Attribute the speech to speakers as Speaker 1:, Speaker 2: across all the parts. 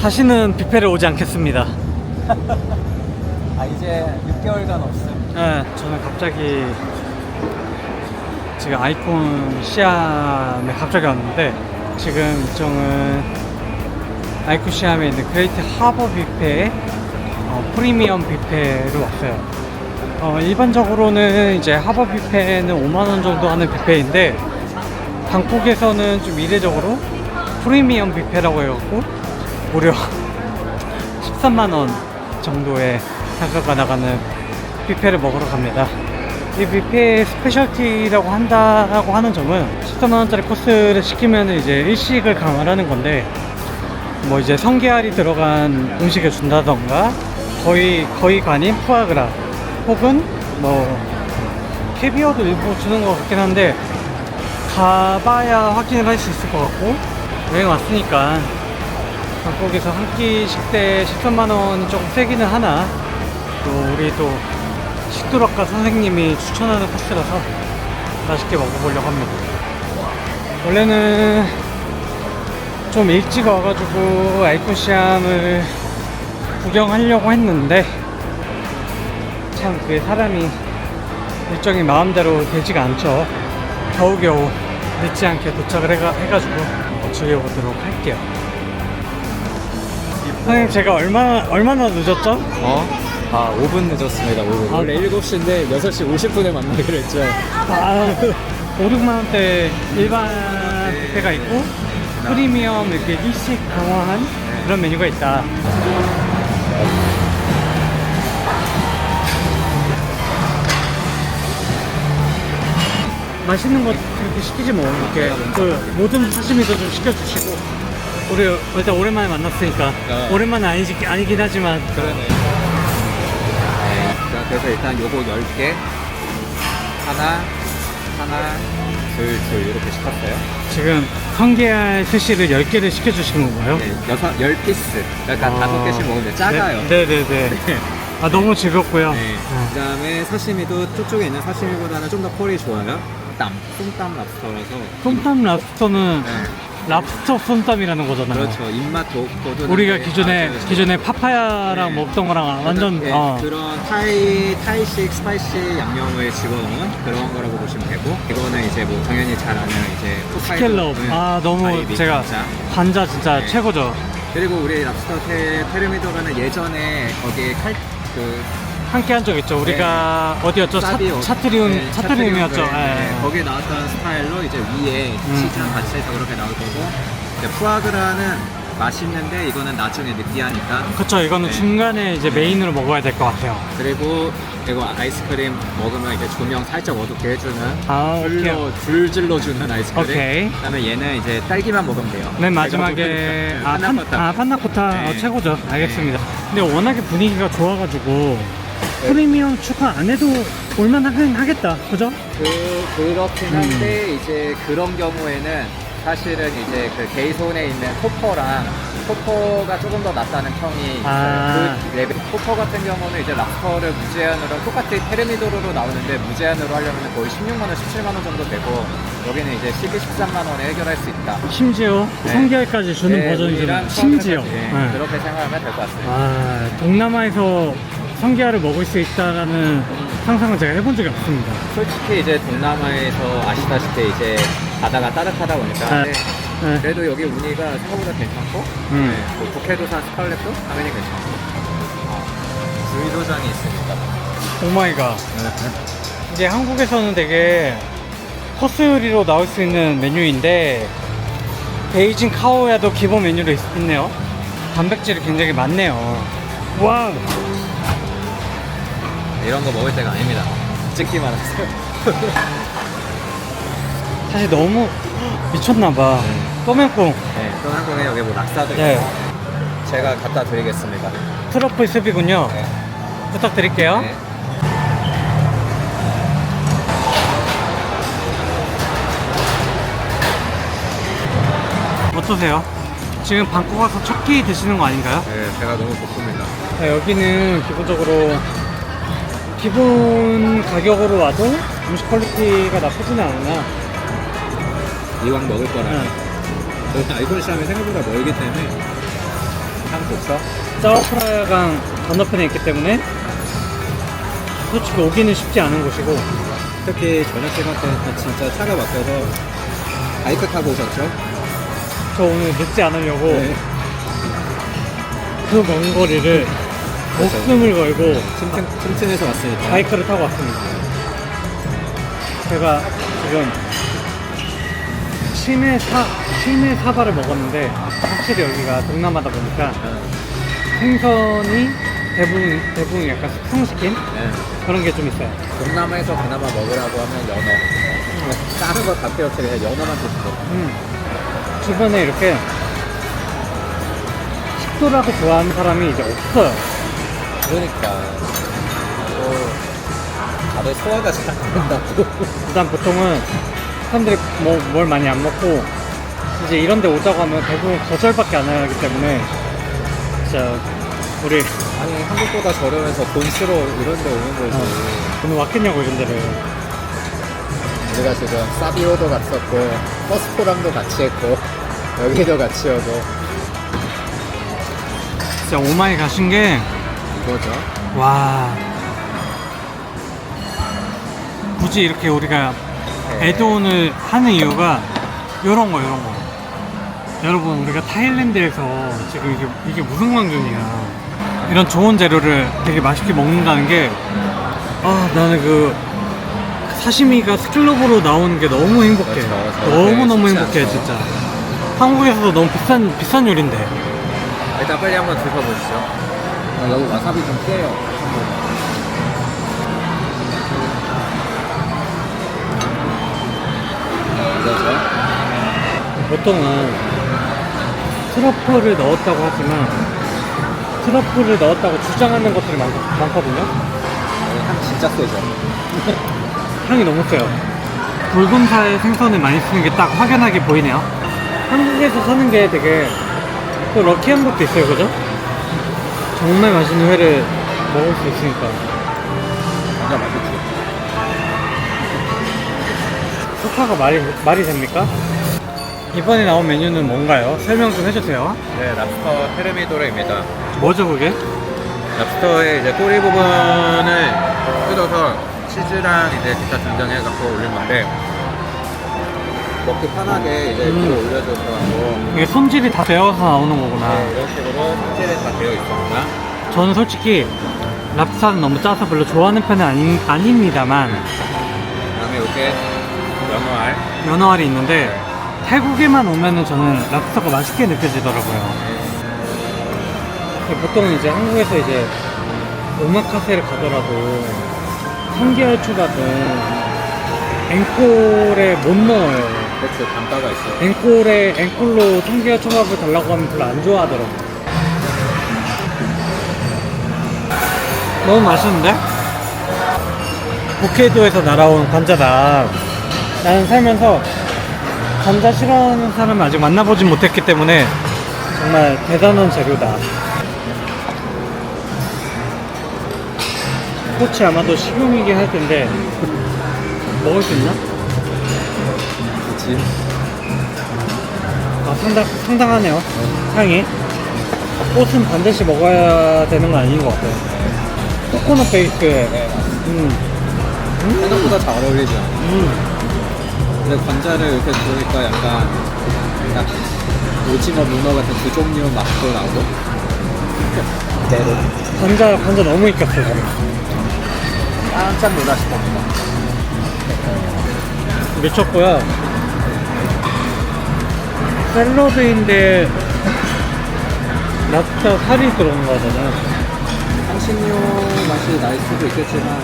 Speaker 1: 다시는 뷔페를 오지 않겠습니다.
Speaker 2: 아 이제 6개월간 없음.
Speaker 1: 네, 저는 갑자기 지금 아이콘 시암에 갑자기 왔는데 지금 일정은 아이콘 시암에 있는 그레이트 하버 뷔페 어, 프리미엄 뷔페로 왔어요. 어, 일반적으로는 이제 하버 뷔페는 5만 원 정도 하는 뷔페인데 방콕에서는 좀 이례적으로 프리미엄 뷔페라고 해갖고 무려 13만원 정도의 단가가 나가는 뷔페를 먹으러 갑니다. 이 뷔페의 스페셜티라고 한다고 하는 점은 13만원짜리 코스를 시키면 이제 일식을 강화하는 건데 뭐 이제 성게알이 들어간 음식을 준다던가 거의 거의가 아닌 푸아그라 혹은 뭐 캐비어도 일부 주는 것 같긴 한데 가봐야 확인을 할 수 있을 것 같고 여행 왔으니까 방콕에서 한 끼 식대 13만 원이 조금 세기는 하나 또 우리 또 식도락과 선생님이 추천하는 코스라서 맛있게 먹어보려고 합니다. 원래는 좀 일찍 와가지고 아이코시암을 구경하려고 했는데 참 그게 사람이 일정이 마음대로 되지가 않죠. 겨우겨우 늦지 않게 도착을 해가, 해가지고 즐겨보도록 할게요. 선생님 제가 얼마나 얼마나 늦었죠?
Speaker 2: 어? 아 5분 늦었습니다. 5분.
Speaker 1: 아,
Speaker 2: 원래 7시인데 6시 50분에 만나기로 했죠.
Speaker 1: 아, 5, 6만 원대 일반 뷔페가 있고 프리미엄 이렇게 일식 강화한 그런 메뉴가 있다. 맛있는 거 그렇게 시키지 뭐 이렇게 그 모든 사시미도 좀 시켜주시고 우리 일단 오랜만에 만났으니까
Speaker 2: 어.
Speaker 1: 오랜만은 아니지, 아니긴 하지만
Speaker 2: 그러네. 네. 자, 그래서 일단 요거 10개. 하나, 하나, 둘, 둘 이렇게 시켰어요.
Speaker 1: 지금 성게알 스시를 10개를 시켜주신 건가요?
Speaker 2: 네, 여섯, 10피스. 그러니까
Speaker 1: 아.
Speaker 2: 다섯 개씩 먹으면 작아요.
Speaker 1: 네, 네, 네.
Speaker 2: 네.
Speaker 1: 아, 너무 즐겁고요.
Speaker 2: 네.
Speaker 1: 어.
Speaker 2: 그 다음에 사시미도 저쪽에 있는 사시미보다는 좀 더 퀄이 좋아요. 땀, 쏨땀 랍스터라서.
Speaker 1: 솜땀 랍스터는
Speaker 2: 네.
Speaker 1: 랍스터 솜땀이라는 거잖아요.
Speaker 2: 그렇죠. 입맛 도, 도도
Speaker 1: 우리가 기존에 기존에 파파야랑
Speaker 2: 네.
Speaker 1: 먹던 거랑 완전
Speaker 2: 네,
Speaker 1: 어.
Speaker 2: 그런 타이 타이식 스파이시 양념을 집어넣은 그런 거라고 보시면 되고 이거는 이제 뭐 당연히 잘 아는 이제
Speaker 1: 스켈럽.
Speaker 2: 네,
Speaker 1: 아 너무 제가
Speaker 2: 진짜.
Speaker 1: 관자 진짜
Speaker 2: 네.
Speaker 1: 최고죠.
Speaker 2: 그리고 우리 랍스터 테, 테르미도르는 예전에 거기 칼그
Speaker 1: 함께 한 적 있죠. 우리가 어디였죠? 차,
Speaker 2: 사비오.
Speaker 1: 차트리움
Speaker 2: 네,
Speaker 1: 차트리움이었죠.
Speaker 2: 차트리움, 네,
Speaker 1: 예.
Speaker 2: 네. 거기에 나왔던 스타일로 이제 위에
Speaker 1: 음.
Speaker 2: 치즈랑 같이 해서 그렇게 나올 거고 이제 푸아그라는 맛있는데 이거는 나중에 느끼하니까
Speaker 1: 그쵸. 이거는
Speaker 2: 네.
Speaker 1: 중간에 이제 메인으로 먹어야 될 것 같아요.
Speaker 2: 그리고 이거 아이스크림 먹으면 이제 조명 살짝 어둡게 해주는
Speaker 1: 아 오케이.
Speaker 2: 불러 불질러 주는 아이스크림.
Speaker 1: 오케이.
Speaker 2: 그다음에 얘는 이제 딸기만 먹으면 돼요.
Speaker 1: 맨
Speaker 2: 제가
Speaker 1: 마지막에. 아,
Speaker 2: 네,
Speaker 1: 판. 아 판나코타
Speaker 2: 네.
Speaker 1: 어, 최고죠. 알겠습니다. 근데 워낙에 분위기가 좋아가지고 프리미엄 추가 안 해도 올만하긴 하겠다. 그죠?
Speaker 2: 그 그렇긴
Speaker 1: 음.
Speaker 2: 한데 이제 그런 경우에는 사실은 이제 그 게이손에 있는 코퍼랑 코퍼가 조금 더 낫다는 평이 있어요.
Speaker 1: 아.
Speaker 2: 그 레벨 코퍼 같은 경우는 이제 랍스터를 무제한으로 똑같이 테르미도르로 나오는데 무제한으로 하려면 거의 16만 원, 17만 원 정도 되고 여기는 이제 12, 13만 원에 해결할 수 있다.
Speaker 1: 심지어
Speaker 2: 네.
Speaker 1: 성게알까지 주는
Speaker 2: 네,
Speaker 1: 버전이잖아요.
Speaker 2: 우리랑
Speaker 1: 심지어.
Speaker 2: 처음에까지, 네,
Speaker 1: 네.
Speaker 2: 그렇게 생각하면 될 것 같습니다.
Speaker 1: 아, 동남아에서 성게알을 먹을 수 있다라는 상상은 제가 해본 적이 없습니다.
Speaker 2: 솔직히 이제 동남아에서 아시다시피 이제 바다가 따뜻하다 보니까
Speaker 1: 네.
Speaker 2: 네,
Speaker 1: 네.
Speaker 2: 그래도 여기 우니가 생각보다 괜찮고
Speaker 1: 음.
Speaker 2: 네, 뭐 북해도산 스칼렛도 당연히 괜찮고 어, 주의도장이 있으니까
Speaker 1: 오 마이 갓. 이게 한국에서는 되게 코스 요리로 나올 수 있는 메뉴인데 베이징 카오야도 기본 메뉴로 있, 있네요. 단백질이 굉장히 많네요. 와,
Speaker 2: 이런 거 먹을 때가 아닙니다 찍기만 하세요
Speaker 1: 사실 너무 미쳤나봐.
Speaker 2: 네, 또 한국에 여기 뭐 낙사도
Speaker 1: 네.
Speaker 2: 있고 제가 갖다 드리겠습니다
Speaker 1: 트러플 습이군요.
Speaker 2: 네.
Speaker 1: 부탁드릴게요.
Speaker 2: 네.
Speaker 1: 어떠세요? 지금 방콕 와서 첫끼 드시는 거 아닌가요?
Speaker 2: 네, 제가 너무 고픕니다
Speaker 1: 네, 여기는 기본적으로 기본 가격으로 와도 음식 퀄리티가 나쁘지는 않으나
Speaker 2: 이왕 먹을 거라
Speaker 1: 네.
Speaker 2: 저는 아이콘 시암이 생각보다 멀기 때문에 향 좋죠?
Speaker 1: 짜오프라야강 건너편에 있기 때문에 솔직히 오기는 쉽지 않은 곳이고
Speaker 2: 특히 저녁 시간 때는 진짜 차가 막혀서 바이크 타고 오셨죠?
Speaker 1: 저 오늘 늦지 않으려고
Speaker 2: 네.
Speaker 1: 그 먼 거리를. 목숨을 걸고
Speaker 2: 틈틈, 틈틈에서 왔으니까.
Speaker 1: 바이크를 타고 왔습니다. 제가 지금 시내 사 시내 사바를 먹었는데 확실히 여기가 동남아다 보니까 생선이 대부분 대부분 약간 숙성시킨
Speaker 2: 네.
Speaker 1: 그런 게 좀 있어요.
Speaker 2: 동남아에서 그나마 먹으라고 하면 연어. 다른 거다 필요 없이 그냥 연어만 드시고.
Speaker 1: 음. 주변에 이렇게 식도락을 좋아하는 사람이 이제 없어요.
Speaker 2: 그러니까. 뭐, 다들 소화가 잘 안 된다고.
Speaker 1: 일단 보통은 사람들이 뭐 뭘 많이 안 먹고 이제 이런 데 오자고 하면 대부분 거절밖에 안 하기 때문에 진짜 우리
Speaker 2: 아니, 한국보다 저렴해서 돈 쓰러 이런 데 오는 거지.
Speaker 1: 오늘 왔겠냐고 이런 데를
Speaker 2: 우리가 지금 사비오도 갔었고, 퍼스포랑도 같이 했고, 여기도 같이 오고,
Speaker 1: 진짜 오마이 가신 게
Speaker 2: 이거죠.
Speaker 1: 와 굳이 이렇게 우리가
Speaker 2: 네.
Speaker 1: 애드온을 하는 이유가 요런 거 요런 거 여러분 우리가 타일랜드에서 지금 이게, 이게 무슨 광준이야 이런 좋은 재료를 되게 맛있게 먹는다는 게 아 나는 그 사시미가 스킬로브로 나오는 게 너무 행복해
Speaker 2: 그렇죠. 저렇게
Speaker 1: 너무너무
Speaker 2: 쉽지
Speaker 1: 행복해
Speaker 2: 않죠.
Speaker 1: 진짜 한국에서도 너무 비싼 비싼 요리인데
Speaker 2: 일단 빨리 한번 드셔보시죠. 아, 여기 와사비 좀 세요. 이거죠?
Speaker 1: 보통은 트러플을 넣었다고 하지만 트러플을 넣었다고 주장하는 것들이 많, 많거든요.
Speaker 2: 여기 향 진짜 세죠?
Speaker 1: 향이 너무 세요. 붉은살 생선을 많이 쓰는 게 딱 확연하게 보이네요. 한국에서 사는 게 되게 또 럭키한 것도 있어요, 그죠? 정말 맛있는 회를 먹을 수 있으니까.
Speaker 2: 완전 맛있지.
Speaker 1: 소파가 말이, 말이 됩니까? 이번에 나온 메뉴는 뭔가요? 설명 좀 해주세요.
Speaker 2: 네, 랍스터 테르미도르입니다.
Speaker 1: 뭐죠, 그게?
Speaker 2: 랍스터의 이제 꼬리 부분을 뜯어서 치즈랑 이제 기타 등장해갖고 올린 건데 먹기 편하게 이제
Speaker 1: 음.
Speaker 2: 위로 올려줘서
Speaker 1: 이게 손질이 다 되어서 나오는 거구나.
Speaker 2: 네, 이런 식으로 손질이 다 되어 있습니다.
Speaker 1: 저는 솔직히 랍스타는 너무 짜서 별로 좋아하는 편은 아니, 아닙니다만
Speaker 2: 그다음에 이렇게 연어알
Speaker 1: 연어알이 있는데 태국에만 오면은 저는 랍스터가 맛있게 느껴지더라고요. 보통 이제 한국에서 이제 오마카세를 가더라도 성게알 초밥은 앵콜에 못 넣어요.
Speaker 2: 그렇죠 단가가 있어요.
Speaker 1: 앵콜에 앵콜로 성게알 초밥을 달라고 하면 별로 안 좋아하더라고요. 너무 맛있는데? 북해도에서 날아온 관자다. 나는 살면서 관자 싫어하는 사람을 아직 만나보진 못했기 때문에 정말 대단한 재료다. 꽃이 아마도 식용이긴 할 텐데 먹을 수 있나?
Speaker 2: 그치?
Speaker 1: 아, 상당, 상당하네요. 향이. 꽃은 반드시 먹어야 되는 건 아닌 것 같아요. 코코넛 베이스에,
Speaker 2: 네.
Speaker 1: 음,
Speaker 2: 생각보다 잘 어울리죠.
Speaker 1: 음,
Speaker 2: 근데 관자를 이렇게 들으니까 약간 약 오징어 문어 같은 그 종류 맛도 나고 대로
Speaker 1: 관자, 관자 너무 익혔어요, 저는.
Speaker 2: 깜짝 놀라실 겁니다.
Speaker 1: 미쳤고요. 샐러드인데, 랍스터 살이 들어온 거잖아요.
Speaker 2: 향신료 맛이 날 수도 있겠지만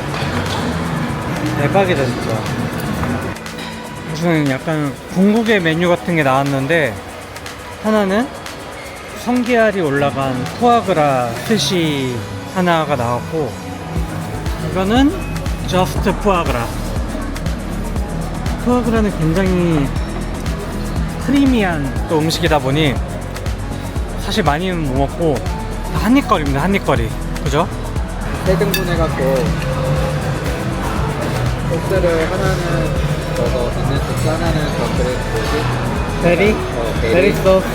Speaker 1: 대박이다, 진짜. 무슨 약간 궁극의 메뉴 같은 게 나왔는데, 하나는 성게알이 올라간 푸아그라 스시 하나가 나왔고, 이거는 저스트 푸아그라. 푸아그라는 굉장히 크리미한 또 음식이다 보니 사실 많이는 못 먹고 한입거리입니다, 한입거리. 그죠?
Speaker 2: 세 등분 해갖고 소스를 하나는 저거 있는 소스 하나는 저 그래 뭐지?
Speaker 1: 베리?
Speaker 2: 어,
Speaker 1: 베리
Speaker 2: 베리
Speaker 1: 소스.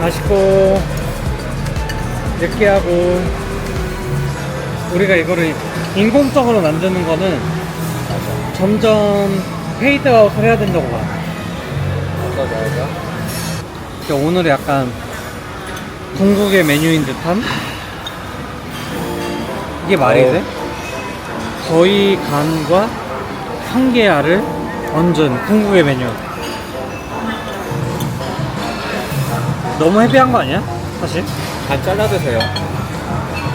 Speaker 1: 맛있고 느끼하고 우리가 이거를 인공적으로 만드는 거는 점점 페이드아웃을 해야 된다고 봐.
Speaker 2: 거죠?
Speaker 1: 그러니까 오늘은 약간 궁극의 메뉴인 듯한 이게 말이
Speaker 2: 어.
Speaker 1: 돼? 거의 간과 황계알을 얹은 궁극의 메뉴 너무 헤비한 거 아니야? 사실?
Speaker 2: 반 잘라 드세요.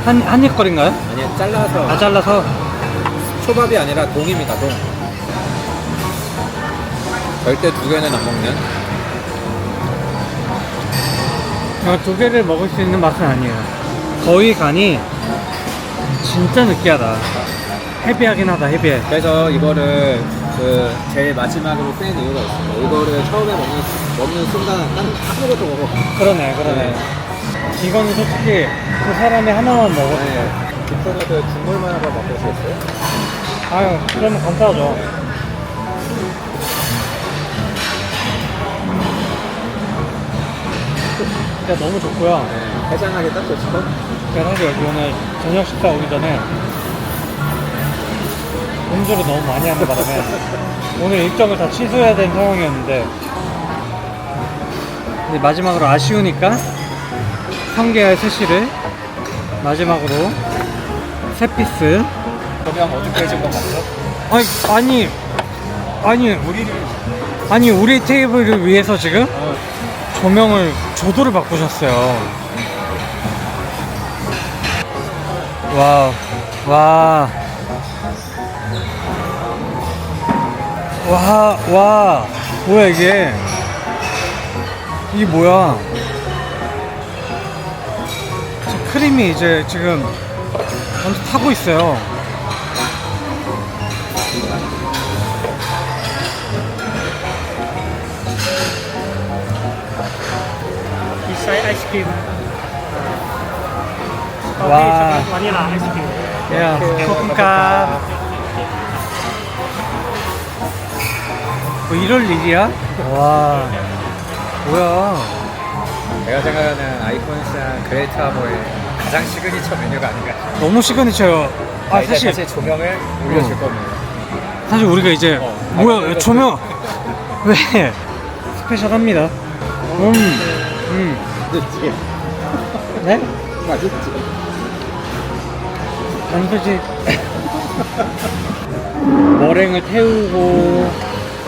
Speaker 1: 한, 한입거리인가요?
Speaker 2: 아니 잘라서
Speaker 1: 다 잘라서
Speaker 2: 초밥이 아니라 동입니다 동. 절대 두 개는 안 먹는.
Speaker 1: 어, 두 개를 먹을 수 있는 맛은 아니에요 거의 간이 진짜 느끼하다 헤비하긴 하다 헤비해
Speaker 2: 그래서 이거를 그 제일 마지막으로 뺀 이유가 있습니다. 이거를 처음에 먹는 먹는 순간 딱 아무것도 먹어.
Speaker 1: 그러네 그러네 이거는 솔직히 그 사람이 하나만 먹어
Speaker 2: 네. 이쪽에도 국물만 한번 먹으시겠어요?
Speaker 1: 아유 그러면 감사하죠 진짜 너무 좋고요
Speaker 2: 네. 해장하기 딱 좋죠.
Speaker 1: 제가 사실 여기 오늘 저녁 식사 오기 전에 음주를 너무 많이 하는 바람에 오늘 일정을 다 취소해야 되는 상황이었는데 근데 마지막으로 아쉬우니까 성게알 세시를 마지막으로 세 피스
Speaker 2: 조명 어떻게 해준 것 같죠?
Speaker 1: 아니 아니 아니 우리 아니 우리 테이블을 위해서 지금 조명을 조도를 바꾸셨어요. 와, 와, 와, 와, 뭐야 이게? 이게 뭐야? 저 크림이 이제 지금 완전 타고 있어요.
Speaker 3: Inside ice cream.
Speaker 1: Wow.
Speaker 3: Okay, vanilla ice cream.
Speaker 1: 야, 코쿤카. 뭐 이럴 일이야? 와, 뭐야?
Speaker 2: 제가 생각하는 아이콘스랑 그레이트 하버의 가장 시그니처 메뉴가 아닌가.
Speaker 1: 너무 시그니처요. 아,
Speaker 2: 이제
Speaker 1: 사실,
Speaker 2: 다시 조명을 올려줄
Speaker 1: 어.
Speaker 2: 겁니다.
Speaker 1: 사실 우리가 이제,
Speaker 2: 어,
Speaker 1: 뭐야,
Speaker 2: 아니,
Speaker 1: 조명! 왜? 스페셜 합니다. 음, 음.
Speaker 2: 늦지.
Speaker 1: 네?
Speaker 2: 맛있지.
Speaker 1: 단소지. 머랭을 태우고,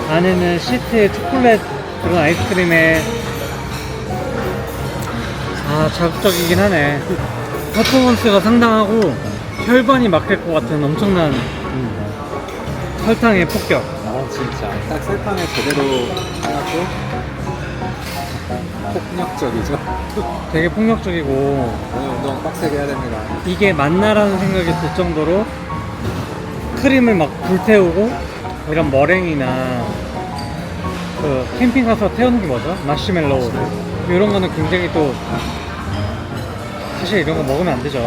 Speaker 1: 안에는 시트에 초콜릿 그런 아이스크림에, 아, 자극적이긴 하네. 퍼포먼스가 상당하고, 혈관이 막힐 것 같은 엄청난 음, 설탕의 폭격.
Speaker 2: 아 진짜. 딱 설탕을 제대로 해갖고 폭력적이죠.
Speaker 1: 되게 폭력적이고,
Speaker 2: 오늘 운동 빡세게 해야 됩니다.
Speaker 1: 이게 맞나라는 생각이 들 정도로 크림을 막 불태우고 이런 머랭이나 그 캠핑 가서 태우는 게 뭐죠? 마시멜로우 이런 거는 굉장히 또 사실 이런 거 먹으면 안 되죠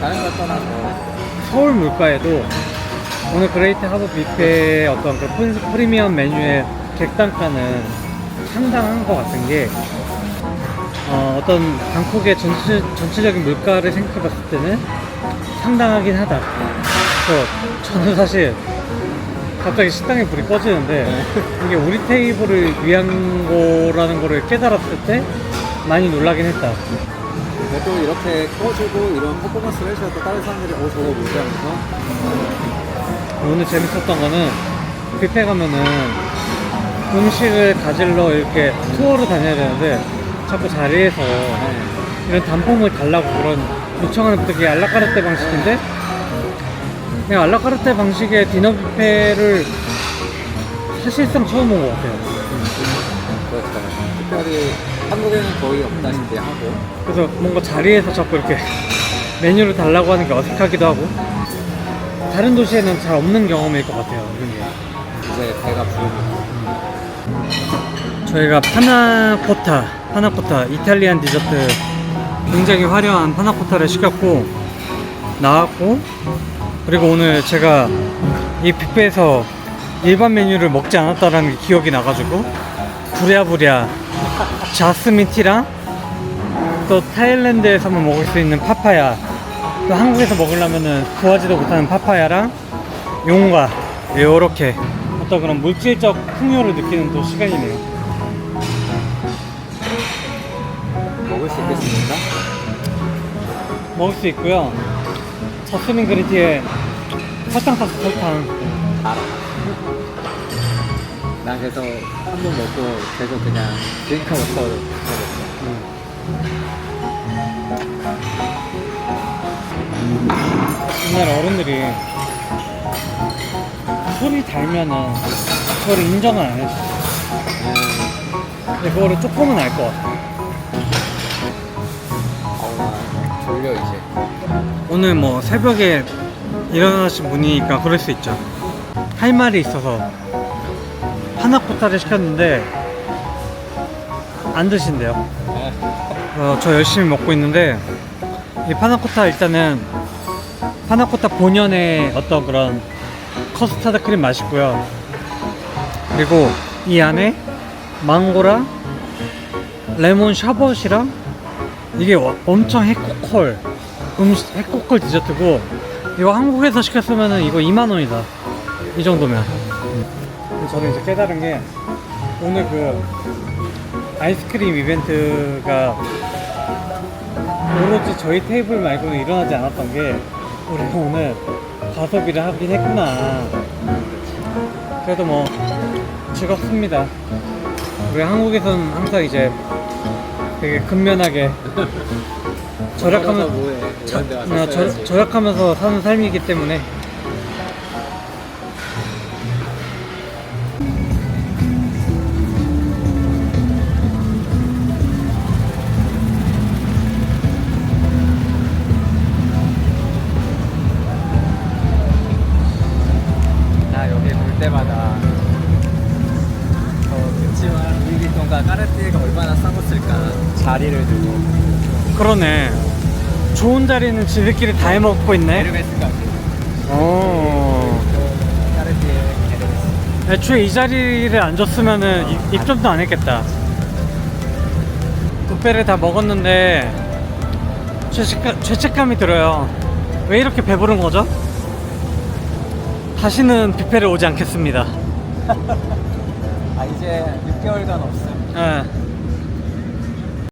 Speaker 2: 다른 걸 떠나서
Speaker 1: 서울 물가에도 오늘 그레이트 하버 뷔페의 어떤 그 프리- 프리미엄 메뉴의 객단가는 상당한 것 같은 게 어, 어떤 방콕의 전체, 전체적인 물가를 생각해 봤을 때는 상당하긴 하다. 그래서 저는 사실 갑자기 식당에 불이 꺼지는데 이게 우리 테이블을 위한 거라는 거를 깨달았을 때 많이 놀라긴 했다.
Speaker 2: 근데 또 이렇게 꺼주고 이런 퍼포먼스를 해줘야 또 다른 사람들이 어 저거 뭐지 하면서
Speaker 1: 오늘 재밌었던 거는 뷔페 가면은 음식을 가지러 이렇게 투어를 다녀야 되는데 자꾸 자리에서 이런 단품을 달라고 그런 요청하는 것도 그게 알라카르테 방식인데 그냥 알라카르테 방식의 디너 뷔페를 사실상 처음 본 것 같아요.
Speaker 2: 그렇죠. 특별히 한국에는 거의 없다시피 하고
Speaker 1: 그래서 뭔가 자리에서 자꾸 이렇게 메뉴를 달라고 하는 게 어색하기도 하고 다른 도시에는 잘 없는 경험일 것 같아요. 이런 게.
Speaker 2: 이제 배가 부르고
Speaker 1: 저희가 파나코타, 파나코타 이탈리안 디저트 굉장히 화려한 파나코타를 시켰고 나왔고 그리고 오늘 제가 이 뷔페에서 일반 메뉴를 먹지 않았다라는 게 기억이 나가지고 부랴부랴 자스민 티랑 또 타일랜드에서만 먹을 수 있는 파파야 또 한국에서 먹으려면은 구하지도 못하는 파파야랑 용과 요렇게 어떤 그런 물질적 풍요를 느끼는 또 시간이네요
Speaker 2: 먹을 수 있겠습니까?
Speaker 1: 먹을 수 있고요 자스민 그린티에 설탕 탔어 설탕
Speaker 2: 알아. 난 그래서 한 번 먹고 계속 그냥 드링크 워터 먹었어.
Speaker 1: 옛날 어른들이 소리 달면은 그걸 인정을 안 해줘 근데 그거를 조금은 알 것 같아
Speaker 2: 어, 졸려 이제.
Speaker 1: 오늘 뭐 새벽에 일어나신 분이니까 그럴 수 있죠. 할 말이 있어서 파나코타를 시켰는데 안 드신대요. 어, 저 열심히 먹고 있는데 이 파나코타 일단은 파나코타 본연의 어떤 그런 커스타드 크림 맛있고요. 그리고 이 안에 망고랑 레몬 샤벗이랑 이게 와- 엄청 핵코콜 음식 핵코콜 디저트고 이거 한국에서 시켰으면은 이거 2만 원이다 이 정도면 음. 저는 이제 깨달은 게 오늘 그 아이스크림 이벤트가 오로지 저희 테이블 말고는 일어나지 않았던 게 우리가 오늘 가섭이를 하긴 했구나 그래도 뭐 즐겁습니다 우리 한국에서는 항상 이제 되게 근면하게 절약하면
Speaker 2: 뭐해? 와서
Speaker 1: 어, 저. 절약하면서 사는 삶이기 때문에
Speaker 2: 루이비통과 까르띠에가 얼마나 싸웠을까. 자리를 두고.
Speaker 1: 그러네. 좋은 자리는 지들끼리 다 해먹고 있네.
Speaker 2: 에르메스까지
Speaker 1: 어.
Speaker 2: 까르띠에 에르메스
Speaker 1: 애초에 이 자리를 안 줬으면은 입- 입점도 안 했겠다. 뷔페를 다 먹었는데 죄책감, 죄책감이 들어요. 왜 이렇게 배부른 거죠? 다시는 뷔페를 오지 않겠습니다.
Speaker 2: 아 이제 6개월간 없음
Speaker 1: 예.